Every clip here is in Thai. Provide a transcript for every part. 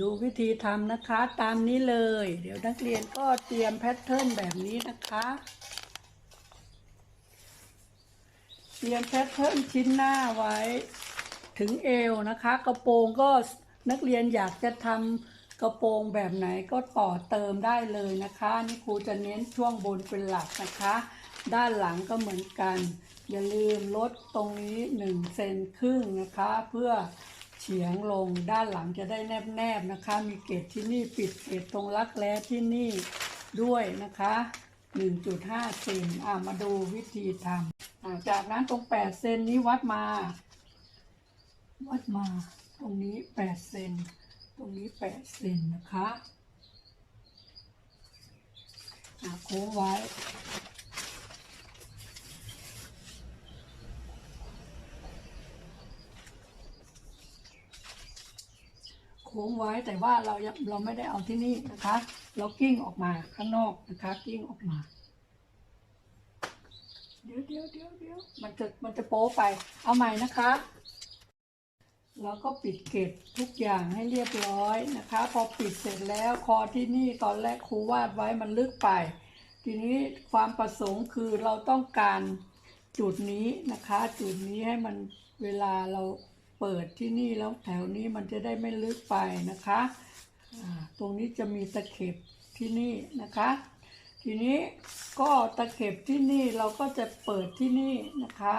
ดูวิธีทำนะคะตามนี้เลย เดี๋ยวนักเรียนก็เตรียมแพทเทิร์นแบบนี้นะคะ เตรียมแพทเทิร์นชิ้นหน้าไว้ถึงเอวนะคะ กระโปรงก็นักเรียนอยากจะทำกระโปรงแบบไหนก็ต่อเติมได้เลยนะคะ นี่ครูจะเน้นช่วงบนเป็นหลักนะคะ ด้านหลังก็เหมือนกัน อย่าลืมลดตรงนี้1เซนครึ่งนะคะ เพื่อ เฉียงลงด้านหลังจะได้แนบๆนะคะ มีเกจที่นี่ปิดเกจตรงรักแร้ที่นี่ด้วยนะคะ 1.5เซนอ่ามาดูวิธีทำจากนั้นตรง 8 เซนนี้วัดมา วัดมา ตรงนี้ 8 เซนตรงนี้ 8 เซนนะคะโค้งไว้ ค้งไว้แต่ว่าเรายังเราไม่ได้เอาที่นี่นะคะ เรากิ้งออกมาข้างนอกนะคะ กิ้งออกมา เดี๋ยวเดี๋ยวเดี๋ยวเดี๋ยวมันจะมันจะโป๊ไป เอาใหม่นะคะแล้วก็ปิดเก็บทุกอย่างให้เรียบร้อยนะคะ พอปิดเสร็จแล้วคอที่นี่ตอนแรกครูวาดไว้มันลึกไป ทีนี้ความประสงค์คือเราต้องการจุดนี้นะคะ จุดนี้ให้มันเวลาเรา เปิดที่นี่แล้วแถวนี้มันจะได้ไม่ลึกไปนะคะตรงนี้จะมีตะเข็บที่นี่นะคะ ทีนี้ก็ตะเข็บที่นี่เราก็จะเปิดที่นี่นะคะ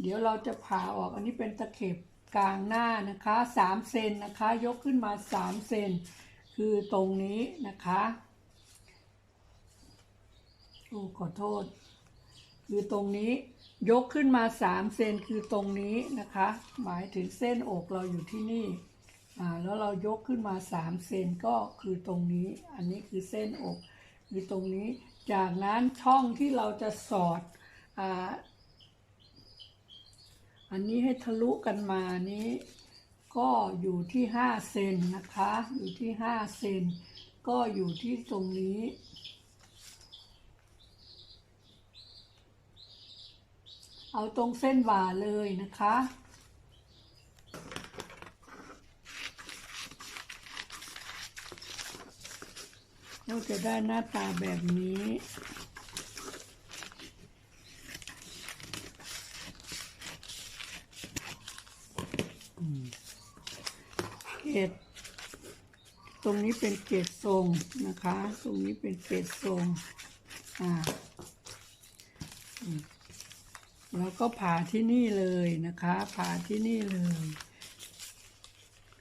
เดี๋ยวเราจะผ่าออกอันนี้เป็นตะเข็บกลางหน้านะคะสามเซนนะคะ ยกขึ้นมาสามเซนคือตรงนี้นะคะโอ้ขอโทษ คือตรงนี้ยกขึ้นมาสามเซนคือตรงนี้นะคะ หมายถึงเส้นอกเราอยู่ที่นี่อ่าแล้วเรายกขึ้นมาสามเซนก็คือตรงนี้ อันนี้คือเส้นอกคือตรงนี้ จากนั้นช่องที่เราจะสอดอ่าอันนี้ให้ทะลุกันมานี้ ก็อยู่ที่ห้าเซนนะคะ อยู่ที่ห้าเซนก็อยู่ที่ตรงนี้ เอาตรงเส้นบ่าเลยนะคะ ก็จะได้หน้าตาแบบนี้เกตตรงนี้เป็นเกตทรงนะคะ ตรงนี้เป็นเกตทรง อ่า แล้วก็ผ่าที่นี่เลยนะคะ ผ่าที่นี่เลย